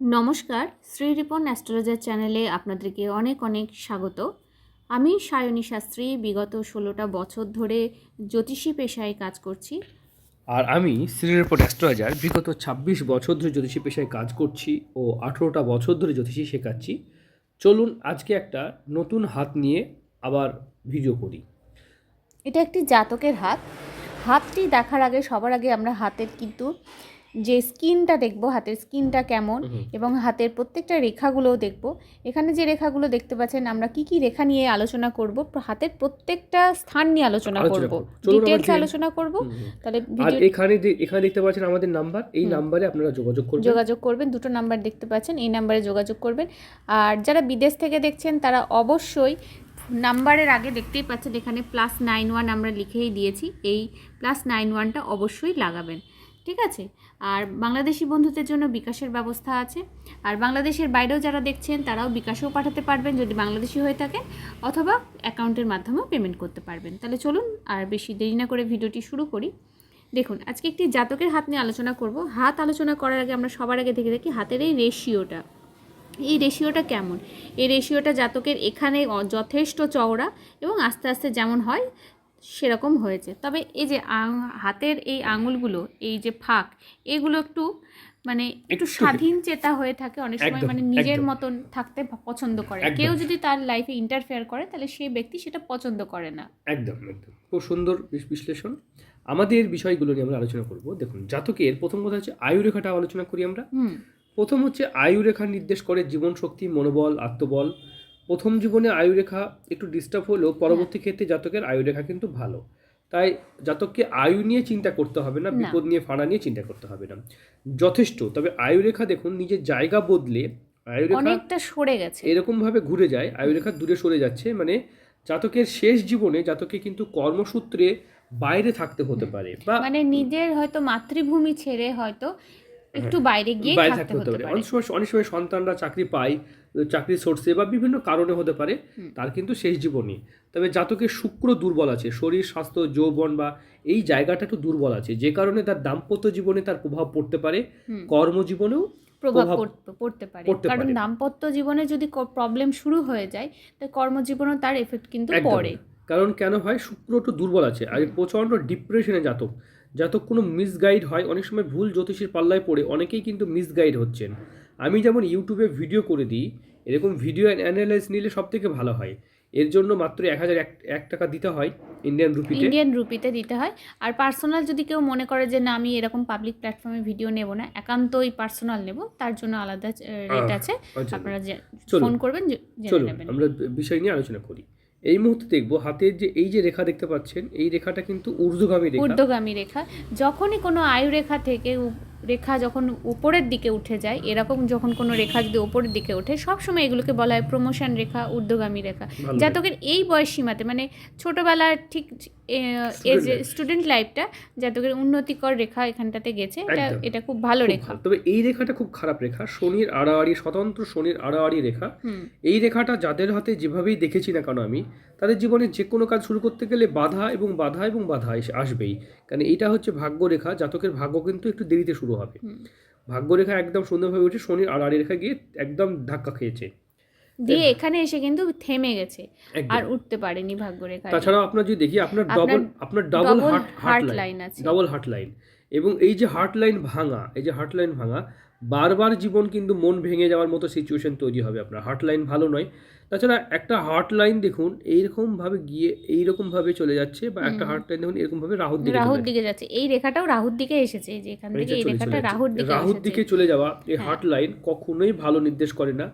নমস্কার শ্রী রিপন অ্যাস্ট্রোলজার চ্যানেলে আপনাদেরকে অনেক অনেক স্বাগত। আমি সায়নী শাস্ত্রী বিগত ষোলোটা বছর ধরে জ্যোতিষী পেশায় কাজ করছি। আর আমি শ্রীনির্পণ অ্যাস্ট্রোলজার বিগত ছাব্বিশ বছর ধরে জ্যোতিষী পেশায় কাজ করছি ও আঠেরোটা বছর ধরে জ্যোতিষী শেখাচ্ছি। চলুন আজকে একটা নতুন হাত নিয়ে আবার ভিডিও করি। এটা একটি জাতকের হাত। হাতটি দেখার আগে সবার আগে আমরা হাতের কিন্তু যে স্কিনটা দেখব হাতের স্কিনটা কেমন এবং হাতের প্রত্যেকটা রেখাগুলোও দেখব। এখানে যে রেখাগুলো দেখতে পাচ্ছেন আমরা কি কি রেখা নিয়ে আলোচনা করব হাতের প্রত্যেকটা স্থান নিয়ে আলোচনা করব। ডিটেলসে আলোচনা করব। তাহলে আর এখানে এখানে দেখতে পাচ্ছেন আমাদের নাম্বার। এই। নাম্বারে আপনারা যোগাযোগ করবেন। যোগাযোগ করবেন। দুটো নাম্বার দেখতে পাচ্ছেন এই নাম্বারে যোগাযোগ করবেন। আর যারা বিদেশ থেকে দেখছেন তারা অবশ্যই নাম্বারের আগে দেখতেই পাচ্ছেন এখানে প্লাস নাইন ওয়ান আমরা লিখেই দিয়েছি। এই প্লাস নাইন ওয়ানটা অবশ্যই লাগাবেন। ঠিক আছে? আর বাংলাদেশি বন্ধুদের জন্য বিকাশের ব্যবস্থা আছে। আর বাংলাদেশের বাইরেও যারা দেখছেন, তারাও বিকাশেও পাঠাতে পারবেন যদি বাংলাদেশি হয়ে থাকেন অথবা অ্যাকাউন্টের মাধ্যমেও পেমেন্ট করতে পারবেন। তাহলে চলুন আর বেশি দেরি না করে ভিডিওটি শুরু করি। দেখুন, আজকে একটি জাতকের হাত নিয়ে আলোচনা করব। হাত আলোচনা করার আগে আমরা সবার আগে দেখে দেখি হাতের এই রেশিওটা। এই রেশিওটা কেমন? এই রেশিওটা জাতকের এখানে যথেষ্ট চওড়া এবং আস্তে আস্তে যেমন হয় সেরকম হয়েছে। তবে এই যে হাতের এই আঙুলগুলো এই যে ফাঁক এগুলো একটু মানে একটু স্বাধীন চেতা হয়ে থাকে অনেক সময় মানে নিজের মতন থাকতে পছন্দ করে। কেউ যদি তার লাইফে ইন্টারফেয়ার করে তাহলে সেই ব্যক্তি সেটা পছন্দ করে না। একদম একদম। খুব সুন্দর বিশ্লেষণ। আমাদের বিষয়গুলো নিয়ে আমরা আলোচনা করব। দেখুন জাতকের প্রথম কথা হচ্ছে আয়ুরেখাটা আলোচনা করি আমরা। প্রথম হচ্ছে আয়ুরেখা নির্দেশ করে জীবন শক্তি মনোবল আত্মবল। প্রথম জীবনে আয়ুরেখা একটু ডিস্টার্ব হলেও পরবর্তী ক্ষেত্রে জাতকের আয়ুরেখা কিন্তু ভালো। তাই জাতককে আয়ু নিয়ে চিন্তা করতে হবে না। বিপদ নিয়ে ফাঁড়া নিয়ে চিন্তা করতে হবে না। যথেষ্ট তবে আয়ুরেখা দেখুন নিজের জায়গা বদলে আয়ুরেখা অনেকটা সরে গেছে। এরকম ভাবে ঘুরে যায় আয়ুরেখা দূরে সরে যাচ্ছে মানে জাতকের শেষ জীবনে জাতকে কিন্তু কর্মসূত্রে বাইরে থাকতে হতে পারে বা মানে নিজের হয়তো মাতৃভূমি ছেড়ে হয়তো একটু বাইরে গিয়ে থাকতে হতে পারে। অনেক সময় অনেক সময় সন্তানরা চাকরি পায় চাকরির সোর্সে বা বিভিন্ন কারণে হতে পারে তার কিন্তু শেষ জীবনী তবে জাতকের শুক্র দুর্বল আছে শরীর স্বাস্থ্য যৌবন বা এই জায়গাটা একটু দুর্বল আছে যে কারণে তার দাম্পত্য জীবনে তার প্রভাব পড়তে পারে। কর্মজীবনেও প্রভাব পড়তে- পারে। কারণ দাম্পত্য জীবনে যদি প্রবলেম শুরু হয়ে যায় তো কর্মজীবনেও তার এফেক্ট কিন্তু। পড়ে। কারণ কেন হয়? শুক্র একটু দুর্বল আছে। আর প্রচণ্ড ডিপ্রেশনে জাতক। জাতক কোনো মিসগাইড হয় অনেক সময় ভুল জ্যোতিষীর পাল্লায় পড়ে অনেকেই কিন্তু মিসগাইড হচ্ছেন। আমি যেমন ইউটিউবে ভিডিও করে দিই এরকম ভিডিও অ্যানালাইজ নিলে সব থেকে ভালো হয়। এর জন্য মাত্র এক হাজার এক- টাকা দিতে হয় ইন্ডিয়ান রুপিতে ইন্ডিয়ান রুপিতে দিতে হয়। আর পার্সোনাল যদি কেউ মনে করে যে না আমি এরকম পাবলিক প্ল্যাটফর্মে ভিডিও নেব না একান্তই পার্সোনাল নেব তার জন্য আলাদা রেট আছে। আচ্ছা। আপনারা যে ফোন করবেন যে- চলুন আমরা বিষয় নিয়ে আলোচনা করি। এই মুহূর্তে দেখব হাতের যে এই যে রেখা দেখতে পাচ্ছেন এই রেখাটা কিন্তু ঊর্ধ্বগামী রেখা। ঊর্ধ্বগামী রেখা। যখনই কোনো আয়ু রেখা থেকে রেখা যখন উপরের দিকে উঠে যায় এরকম যখন কোনো রেখা যদি উপরের দিকে ওঠে সবসময় এগুলোকে বলা হয় প্রমোশন রেখা ঊর্ধ্বগামী রেখা। যাতকের জাতকের এই বয়স সীমাতে মানে ছোটোবেলার ঠিক এজে। স্টুডেন্ট লাইফটা জাতকের উন্নতিকর রেখা এখানটাতে গেছে এটা এটা খুব ভালো রেখা। তবে এই রেখাটা খুব খারাপ রেখা শনির আড়াআড়ি স্বতন্ত্র শনির আড়াআড়ি রেখা। এই রেখাটা যাদের হাতে যেভাবেই দেখেছি না কেন আমি তাদের জীবনে যে কোনো কাজ শুরু করতে গেলে বাধা এবং বাধা এবং বাধা এসে আসবেই। কারণ এটা হচ্ছে ভাগ্য রেখা জাতকের ভাগ্য কিন্তু একটু দেরিতে শুরু হবে। হুম। ভাগ্য রেখা একদম সুন্দরভাবে উঠে শনির আড়াআড়ি রেখা গিয়ে একদম ধাক্কা খেয়েছে। দিয়ে এখানে এসে কিন্তু থেমে গেছে আর উঠতে পারেনি ভাগ্য রেখা তাছাড়াও আপনার যদি দেখি আপনার ডবল আপনার ডাবল হার্ট লাইন আছে। ডাবল হার্ট লাইন এবং এই যে হার্ট লাইন ভাঙা এই যে হার্ট লাইন ভাঙা বারবার জীবন কিন্তু মন ভেঙে যাওয়ার মতো সিচুয়েশন তৈরি হবে আপনার। হার্ট লাইন ভালো নয়। তাছাড়া একটা হার্ট লাইন দেখুন এইরকম ভাবে গিয়ে এইরকম ভাবে চলে যাচ্ছে বা একটা হার্ট লাইন দেখুন এরকম ভাবে রাহুর দিকে রাহুর দিকে যাচ্ছে। এই রেখাটাও রাহুর দিকে এসেছে যে এখান। থেকে এই রেখাটা রাহুর দিকে রাহুর দিকে চলে যাওয়া এই হ্যাঁ। হার্ট লাইন কখনোই ভালো নির্দেশ করে না।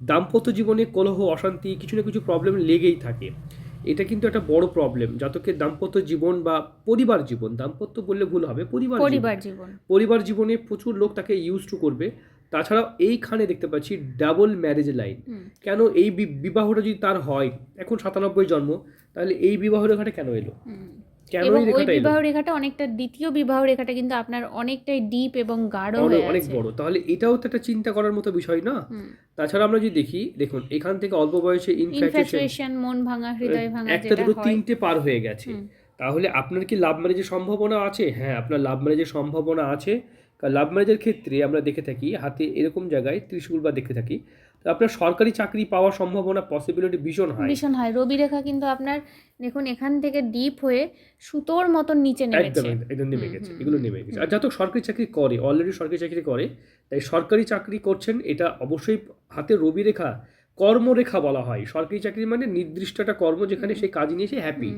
দাম্পত্য জীবনে কলহ অশান্তি কিছু না কিছু প্রবলেম লেগেই থাকে। এটা কিন্তু একটা বড় প্রবলেম জাতকের দাম্পত্য জীবন বা পরিবার জীবন দাম্পত্য বললে ভুল হবে পরিবার পরিবার জীবন। পরিবার জীবনে প্রচুর লোক তাকে ইউজ টু করবে। তাছাড়াও এইখানে দেখতে পাচ্ছি ডাবল ম্যারেজ লাইন কেন এই বিবাহটা যদি তার হয় এখন সাতানব্বই জন্ম তাহলে এই বিবাহ রেখাটা কেন এলো? এবং ওই বিবাহ রেখাটা অনেকটা দ্বিতীয় বিবাহ রেখাটা কিন্তু আপনার অনেকটাই ডিপ এবং গাঢ় হয়ে অনেক বড়। তাহলে এটাও তো একটা চিন্তা করার মতো বিষয় না? তাছাড়া আমরা যদি দেখি দেখুন এখান থেকে অল্প বয়সে ইনফ্যাচুয়েশন মন ভাঙা হৃদয় ভাঙা একটা দুটো তিনটে পার হয়ে গেছে। তাহলে আপনার কি লাভ ম্যারেজের সম্ভাবনা আছে? হ্যাঁ আপনার লাভ ম্যারেজের সম্ভাবনা আছে। কারণ লাভ ম্যারেজের ক্ষেত্রে আমরা দেখে থাকি হাতে এরকম জায়গায় ত্রিশূল বা দেখে থাকি আপনার সরকারি চাকরি পাওয়ার সম্ভাবনা পসিবিলিটি ভীষণ হয় ভীষণ হয় রবি রেখা কিন্তু আপনার দেখুন এখান থেকে ডিপ হয়ে সুতোর মতন নিচে নেমেছে। একদম, একদম নেমে গেছে এগুলো নেমে গেছে। আর যত সরকারি চাকরি করে অলরেডি সরকারি চাকরি করে তাই সরকারি চাকরি করছেন এটা অবশ্যই হাতে রবি রেখা কর্মরেখা বলা হয়। সরকারি চাকরি মানে নির্দিষ্ট একটা কর্ম যেখানে সেই কাজ নিয়ে সে হ্যাপি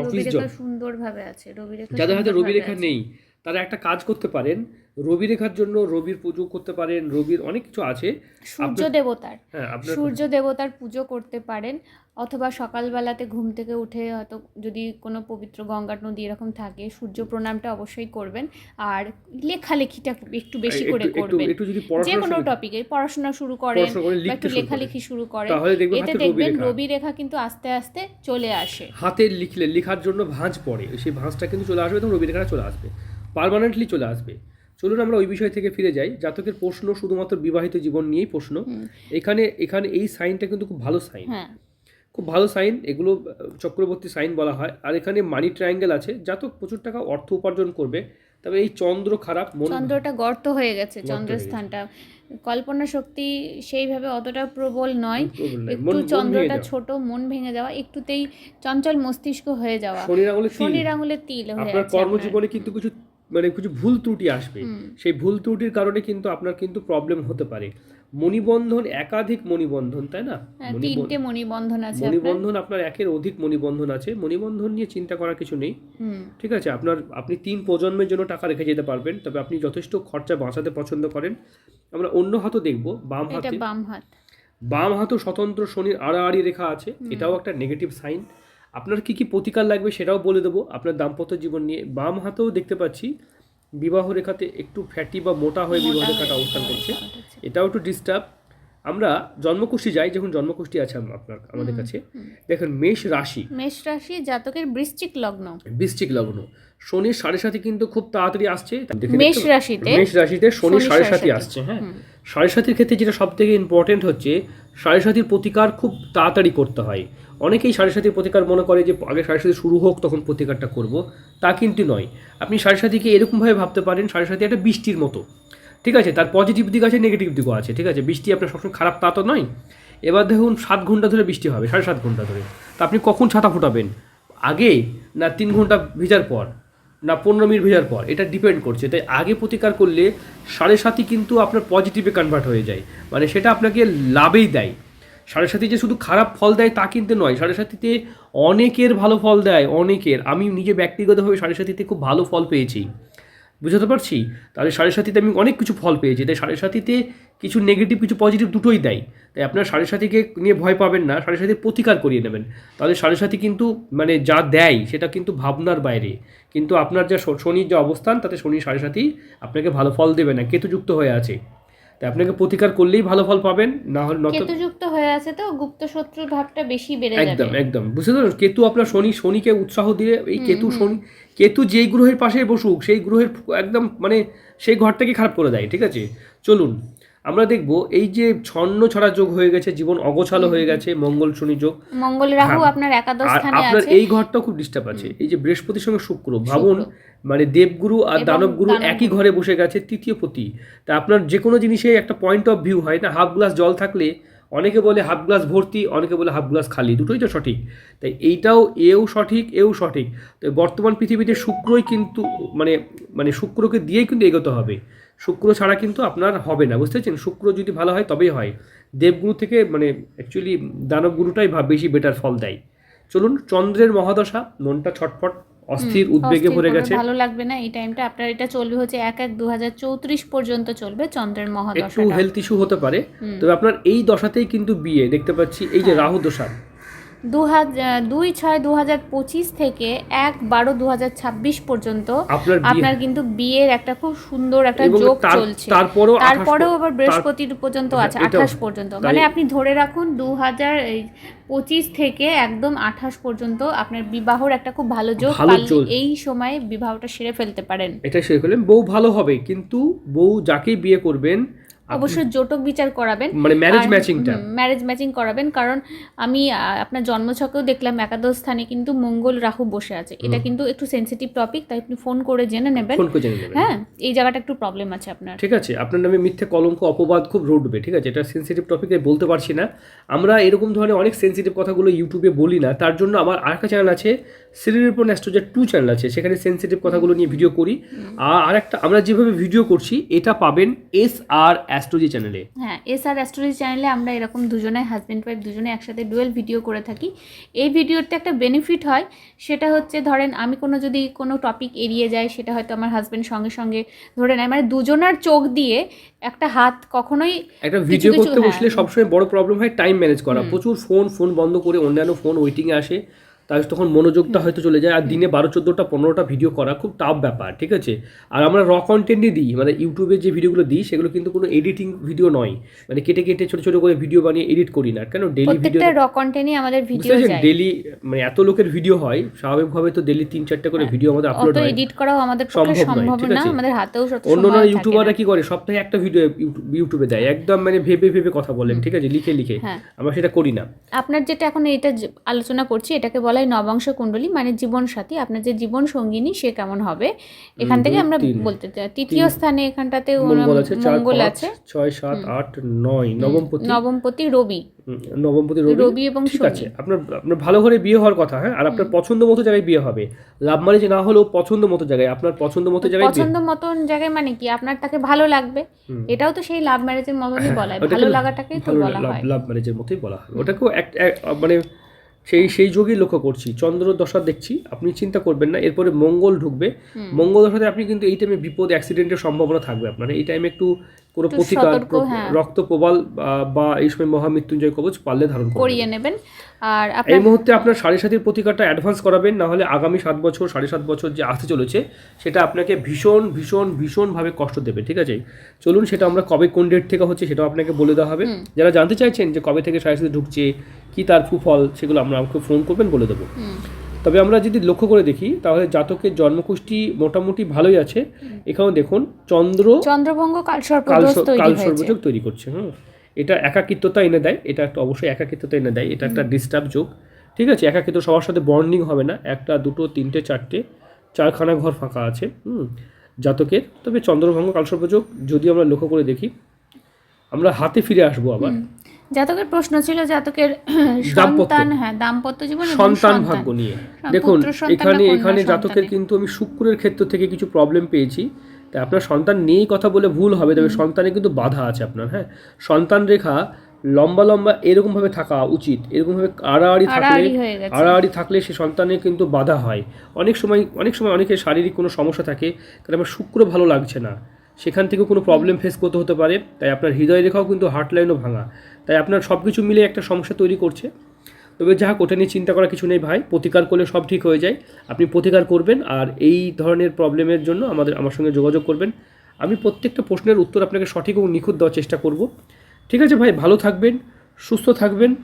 অফিস জব সুন্দরভাবে আছে রবি রেখা যাদের হাতে রবি রেখা নেই তারা একটা কাজ করতে পারেন। রবি রেখার জন্য রবির পুজো করতে পারেন রবির অনেক কিছু আছে। সূর্য দেবতার। হ্যাঁ সূর্য দেবতার পুজো করতে পারেন অথবা সকালবেলাতে ঘুম থেকে উঠে হয়তো যদি কোনো পবিত্র গঙ্গা নদী এরকম থাকে সূর্য প্রণামটা অবশ্যই করবেন। আর লেখালেখিটা একটু বেশি করে করবেন। একটু যদি যে কোনো টপিকে পড়াশোনা শুরু করেন বা একটু লেখালেখি শুরু করেন এতে রবি দেখবেন রেখা। রবি রেখা কিন্তু আস্তে আস্তে চলে আসে। হাতে লিখলে লেখার জন্য ভাঁজ পড়ে সেই ভাঁজটা কিন্তু চলে আসবে তখন রবি রেখাটা চলে আসবে। পার্মানেন্টলি চলে আসবে। চলুন আমরা ওই বিষয় থেকে ফিরে যাই। জাতকের প্রশ্ন শুধুমাত্র বিবাহিত জীবন নিয়েই প্রশ্ন। এখানে এখানে এই সাইনটা কিন্তু খুব ভালো সাইন। হ্যাঁ। খুব ভালো সাইন। এগুলো চক্রবর্তী সাইন বলা হয়। আর এখানে মানি ট্রায়াঙ্গেল আছে। জাতক প্রচুর টাকা অর্থ উপার্জন করবে। তবে এই চন্দ্র খারাপ মন চন্দ্রটা গর্ত হয়ে গেছে গর্ত চন্দ্রের স্থানটা। কল্পনা শক্তি সেইভাবে অতটা প্রবল নয়। একটু চন্দ্রটা ছোট মন ভেঙে যাওয়া। একটুতেই চঞ্চল মস্তিষ্ক হয়ে যাওয়া। শনির আঙুলে তিল। শনির আঙুলে তিল হয়ে আপনার কর্মজীবনে কিন্তু কিছু মানে কিছু ভুল ত্রুটি আসবে। সেই ভুল ত্রুটির কারণে কিন্তু আপনার কিন্তু প্রবলেম হতে পারে। মণিবন্ধন একাধিক মণিবন্ধন তাই না? হ্যাঁ, তিনটে মণিবন্ধন আছে আপনার। মণিবন্ধন আপনার একের অধিক মণিবন্ধন আছে। মণিবন্ধন নিয়ে চিন্তা করার কিছু নেই। ঠিক আছে? আপনার আপনি তিন প্রজন্মের জন্য টাকা রেখে যেতে পারবেন তবে আপনি যথেষ্ট খরচা বাঁচাতে পছন্দ করেন। আমরা অন্য হাতও দেখব বাম হাতে। বাম হাত। বাম হাতও স্বতন্ত্র শনির আড়াআড়ি রেখা আছে। এটাও একটা নেগেটিভ সাইন আপনার কি কি প্রতিকার লাগবে সেটাও বলে দেবো। আপনার দাম্পত্য জীবন নিয়ে বাম হাতেও দেখতে পাচ্ছি বিবাহ রেখাতে একটু ফ্যাটি বা মোটা হয়ে বিবাহ রেখাটা অবস্থান করছে। এটাও একটু ডিস্টার্ব আমরা জন্মকুষ্ঠী যাই যখন জন্মকুষ্ঠী আছে আপনার আমাদের কাছে। দেখেন মেষ রাশি। মেষ রাশি জাতকের বৃশ্চিক লগ্ন। বৃশ্চিক লগ্ন। শনির সাড়ে সাথে কিন্তু খুব তাড়াতাড়ি আসছে। মেষ রাশিতে? মেষ রাশিতে শনি সাড়ে সাথে। আসছে হ্যাঁ। সাড়ে সাতির ক্ষেত্রে যেটা সব থেকে ইম্পর্টেন্ট হচ্ছে সাড়ে প্রতিকার খুব তাড়াতাড়ি করতে হয়। অনেকেই সাড়ে সাতির প্রতিকার মনে করে যে, আগে সাড়ে সাথী শুরু হোক, তখন প্রতিকারটা করব। তা কিন্তু নয়। আপনি সাড়ে সাতিকে এরকমভাবে ভাবতে পারেন, সাড়ে সাথী একটা বৃষ্টির মতো। ঠিক আছে? তার পজিটিভ দিক আছে নেগেটিভ দিকও আছে। ঠিক আছে? বৃষ্টি আপনার সবসময় খারাপ তা তো নয়। এবার দেখুন, সাত ঘণ্টা ধরে বৃষ্টি হবে, সাড়ে সাত ঘণ্টা ধরে। তা আপনি কখন ছাতা ফোটাবেন? আগে না তিন ঘণ্টা ভিজার পর? না, পনেরো মিনিট ভেজার পর। এটা ডিপেন্ড করছে। তাই আগে প্রতিকার করলে সাড়ে সাতই কিন্তু আপনার পজিটিভে কনভার্ট হয়ে যায়। মানে সেটা আপনাকে লাভেই দেয়। সাড়ে সাথে যে শুধু খারাপ ফল দেয় তা কিন্তু নয়। সাড়ে সাথীতে অনেকের ভালো ফল দেয়, অনেকের। আমি নিজে ব্যক্তিগতভাবে সাড়ে সাথীতে খুব ভালো ফল পেয়েছি। বুঝতে পারছি? তাহলে সাড়ে সাথীতে আমি অনেক কিছু ফল পেয়েছি। তাই সাড়ে সাথীতে কিছু নেগেটিভ কিছু পজিটিভ দুটোই দেয়। তাই আপনার সাড়ে সাথীকে নিয়ে ভয় পাবেন না। সাড়ে সাথীর প্রতিকার করিয়ে নেবেন। তাহলে সাড়ে সাথী কিন্তু মানে যা দেয়, সেটা কিন্তু ভাবনার বাইরে। কিন্তু আপনার যা শনির যে অবস্থান, তাতে শনি সাড়ে সাথী আপনাকে ভালো ফল দেবে না। কেতুযুক্ত হয়ে আছে। তাই আপনাকে প্রতিকার করলেই ভালো ফল পাবেন না হলে কেতুযুক্ত হয়ে আছে তো গুপ্ত শত্রুর ভাবটা বেশি বেড়ে একদম যাবে। একদম বুঝতে পারলেন? কেতু আপনার শনি শনিকে উৎসাহ দিয়ে এই কেতু শনি কেতু যেই গ্রহের পাশে বসুক সেই গ্রহের একদম মানে সেই ঘরটাকে খারাপ করে দেয় ঠিক আছে? চলুন। আমরা দেখব এই যে ছন্ন ছড়া যোগ হয়ে গেছে জীবন অগোছালো হয়ে গেছে মঙ্গল শনি যোগ। মঙ্গল রাহু হ্যাঁ। আপনার একাদশ স্থানে আছে। আপনার এই ঘরটা খুব ডিস্টার্ব আছে। এই যে বৃহস্পতির সঙ্গে শুক্র ভাবুন মানে দেবগুরু আর দানবগুরু দানবগুরু। একই ঘরে বসে গেছে তৃতীয় পতি। তা আপনার যে কোনো জিনিসে একটা পয়েন্ট অফ ভিউ হয় না হাফ গ্লাস জল থাকলে অনেকে বলে হাফ গ্লাস ভর্তি, অনেকে বলে হাফ গ্লাস খালি, দুটোই তো সঠিক। তাই এইটাও, এও সঠিক এও সঠিক। তো বর্তমান পৃথিবীতে শুক্রই কিন্তু মানে মানে শুক্রকে দিয়েই কিন্তু এগোতে হবে। শুক্র ছাড়া কিন্তু আপনার হবে না, বুঝতে পারছেন? শুক্র যদি ভালো হয়, তবেই হয়। দেবগুরু থেকে মানে অ্যাকচুয়ালি দানবগুরুটাই বেশি বেটার ফল দেয়। চলুন, চন্দ্রের মহাদশা, মনটা ছটফট। অস্থির উদ্বেগে ভরে গেছে। ভালো লাগবে না এই টাইমটা আপনার এটা চলবে হচ্ছে এক এক দু হাজার চৌত্রিশ পর্যন্ত চলবে চন্দ্রের মহাদশা একটু হেলথ ইস্যু হতে পারে। তবে আপনার এই দশাতেই কিন্তু বিয়ে দেখতে পাচ্ছি এই হ্যাঁ। যে রাহু দশা। দু দুই ছয় দু হাজার পঁচিশ থেকে এক বারো দু হাজার ছাব্বিশ পর্যন্ত আপনার কিন্তু বিয়ের একটা খুব সুন্দর একটা যোগ চলছে। তারপরেও তারপরেও আবার বৃহস্পতির পর্যন্ত আছে আঠাশ পর্যন্ত। মানে আপনি ধরে রাখুন দু হাজার পঁচিশ থেকে একদম আঠাশ পর্যন্ত আপনার বিবাহর একটা খুব ভালো যোগ। এই সময়ে বিবাহটা সেরে ফেলতে পারেন। এটা শেষ করলেন বউ ভালো হবে কিন্তু বউ যাকে বিয়ে করবেন অবশ্যই জোটক বিচার করাবেন। মানে ম্যারেজ ম্যাচিংটা ম্যারেজ ম্যাচিং করাবেন। কারণ আমি আপনার জন্মছকেও দেখলাম একাদশ স্থানে কিন্তু মঙ্গল রাহু বসে আছে। এটা কিন্তু একটু সেনসিটিভ টপিক তাই আপনি ফোন করে জেনে নেবেন। ফোন করে জেনে নেবেন। হ্যাঁ এই জায়গাটা একটু প্রবলেম আছে আপনার। ঠিক আছে আপনার নামে মিথ্যে কলঙ্ক অপবাদ খুব রুটবে ঠিক আছে? এটা সেন্সিটিভ টপিকে বলতে পারছি না। আমরা এরকম ধরনের অনেক সেন্সিটিভ কথাগুলো ইউটিউবে বলি না। তার জন্য আমার আরেকটা চ্যানেল আছে সিরিয়াল অ্যাস্ট্রোজার টু চ্যানেল আছে। সেখানে সেন্সিটিভ কথাগুলো নিয়ে ভিডিও করি। আর আরেকটা আমরা যেভাবে ভিডিও করছি এটা পাবেন এস আর অ্যাস্ট্রোজি চ্যানেলে হ্যাঁ এস আর অ্যাস্ট্রোলজি চ্যানেলে আমরা এরকম দুজনে হাজব্যান্ড ওয়াইফ দুজনে একসাথে ডুয়েল ভিডিও করে থাকি। এই ভিডিওতে একটা বেনিফিট হয় সেটা হচ্ছে ধরেন আমি কোনো যদি কোনো টপিক এড়িয়ে যাই সেটা হয়তো আমার হাজব্যান্ড সঙ্গে সঙ্গে ধরে নেয়। মানে দুজনার চোখ দিয়ে একটা হাত কখনোই একটা ভিডিও করতে হ্যাঁ। বসলে সবসময় বড় প্রবলেম হয় টাইম ম্যানেজ করা। প্রচুর ফোন ফোন বন্ধ করে অন্যান্য ফোন ওয়েটিংয়ে আসে। তার তখন মনোযোগটা হয়তো চলে যায়। আর দিনে বারো চোদ্দোটা পনেরোটা ভিডিও করা খুব টাফ ব্যাপার ঠিক আছে? আর আমরা র কন্টেন্টই দিই মানে ইউটিউবে যে ভিডিওগুলো দিই সেগুলো কিন্তু কোনো এডিটিং ভিডিও নয়। মানে কেটে কেটে ছোটো ছোটো করে ভিডিও বানিয়ে এডিট করি না। কেন? ডেলি ভিডিও র কন্টেন্টই আমাদের ভিডিও যায়। ডেলি মানে এত লোকের ভিডিও হয় স্বাভাবিকভাবে তো ডেলি তিন চারটে করে ভিডিও আমাদের আপলোড হয়। এডিট করাও আমাদের পক্ষে সম্ভব না আমাদের হাতেও অন্য অন্য ইউটিউবাররা কি করে? সপ্তাহে একটা ভিডিও ইউটিউবে দেয়। একদম মানে ভেবে ভেবে কথা বলেন ঠিক আছে? লিখে লিখে। হ্যাঁ। আমরা সেটা করি না। আপনার যেটা এখন এটা আলোচনা করছি এটাকে বলা হয় নবাংশ কুণ্ডলী মানে জীবন সাথী আপনার যে জীবন সঙ্গিনী সে কেমন হবে? এখান থেকে আমরা বলতে চাই তৃতীয় স্থানে এখানটাতে মঙ্গল আছে ছয় সাত আট নয় নবমপতি। নবমপতি রবি। নবমপতি রবি। রবি এবং ঠিক আছে আপনার আপনার ভালো ঘরে বিয়ে হওয়ার কথা হ্যাঁ? আর আপনার পছন্দ মতো জায়গায় বিয়ে হবে। লাভ ম্যারেজ না হলেও পছন্দ মতো জায়গায় আপনার পছন্দ মতো জায়গায় পছন্দ মতন জায়গায় মানে কি? আপনার তাকে ভালো লাগবে। এটাও তো সেই লাভ ম্যারেজের মতনই বলা হয় ভালো লাগাটাকেই তো বলা হয়। লাভ ম্যারেজের মতোই বলা হয়। ওটাকেও এক- মানে সেই সেই যোগই লক্ষ্য করছি। চন্দ্র দশা দেখছি আপনি চিন্তা করবেন না এরপরে মঙ্গল ঢুকবে। মঙ্গল দশাতে আপনি কিন্তু এই টাইমে বিপদ অ্যাক্সিডেন্টের সম্ভাবনা থাকবে আপনার। এই টাইমে একটু কোনো প্রতিকার হ্যাঁ। রক্ত প্রবাল বা- এই সময় মহামৃত্যুঞ্জয় কবচ পারলে ধারণ করিয়ে নেবেন। আর এই মুহূর্তে আপনার সাড়ে সাতির প্রতিকারটা অ্যাডভান্স করাবেন না হলে আগামী সাত বছর সাড়ে সাত বছর যে আসতে চলেছে সেটা আপনাকে ভীষণ ভীষণ ভীষণভাবে কষ্ট দেবে ঠিক আছে? চলুন সেটা আমরা কবে কোন ডেট থেকে হচ্ছে সেটাও আপনাকে বলে দেওয়া হবে। যারা জানতে চাইছেন যে কবে থেকে সাড়ে সাথে ঢুকছে কি তার সুফল সেগুলো আমরা আমাকে ফোন করবেন বলে দেবো। তবে আমরা যদি লক্ষ্য করে দেখি তাহলে জাতকের জন্মকুষ্টি মোটামুটি ভালোই আছে। এখানে দেখুন চন্দ্র চন্দ্রভঙ্গ কালসর্প কাল দোষ তৈরি করছে হুম। এটা একাকিত্বতা এনে দেয় এটা একটা অবশ্যই একাকিত্বতা এনে দেয় এটা একটা ডিস্টার্ব যোগ। ঠিক আছে একাকিত্ব সবার সাথে বন্ডিং হবে না একটা দুটো তিনটে চারটে চারখানা ঘর ফাঁকা আছে হুম জাতকের। তবে চন্দ্রভঙ্গ কালসর্পযোগ যদি আমরা লক্ষ্য করে দেখি আমরা হাতে ফিরে আসব আবার। জাতকের প্রশ্ন ছিল জাতকের সন্তান হ্যাঁ দাম্পত্য জীবন সন্তান ভাগ্য নিয়ে। দেখুন পুত্র সন্তান না এখানে এখানে? জাতকের কিন্তু আমি শুক্রের ক্ষেত্র থেকে কিছু প্রবলেম পেয়েছি। তাই আপনার সন্তান নিয়েই কথা বলে ভুল হবে তবে সন্তানে কিন্তু বাধা আছে আপনার হ্যাঁ? সন্তান রেখা লম্বা লম্বা এরকমভাবে থাকা উচিত। এরকমভাবে আড়াআড়ি থাকলে আড়াআড়ি আড়াআড়ি থাকলে সে সন্তানের কিন্তু বাধা হয়। অনেক সময় অনেক সময় অনেকের শারীরিক কোনো সমস্যা থাকে তাহলে আমার শুক্র ভালো লাগছে না। সেখান থেকেও কোনো প্রবলেম ফেস করতে হতে পারে তাই আপনার হৃদয় রেখাও কিন্তু হার্ট লাইনও ভাঙা। তাই আপনার সব কিছু মিলে একটা সমস্যা তৈরি করছে। তবে যাক ওটা নিয়ে চিন্তা করার কিছু নেই ভাই। প্রতিকার করলে সব ঠিক হয়ে যায়। আপনি প্রতিকার করবেন আর এই ধরনের প্রবলেমের জন্য আমাদের আমার সঙ্গে যোগাযোগ করবেন। আমি প্রত্যেকটা প্রশ্নের উত্তর আপনাকে সঠিক এবং নিখুঁত দেওয়ার চেষ্টা করব। ঠিক আছে ভাই ভালো থাকবেন সুস্থ থাকবেন।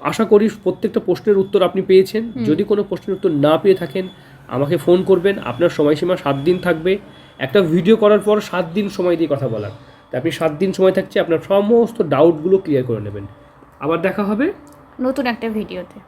আশা করি প্রত্যেকটা প্রশ্নের উত্তর আপনি পেয়েছেন। যদি কোনো প্রশ্নের উত্তর না পেয়ে থাকেন আমাকে ফোন করবেন। আপনার সময়সীমা সাত দিন থাকবে। একটা ভিডিও করার পর সাত দিন সময় দিয়ে কথা বলার। আপনি সাত দিন সময় থাকছে, আপনার সমস্ত ডাউটগুলো ক্লিয়ার করে নেবেন। আবার দেখা হবে। নতুন একটা ভিডিওতে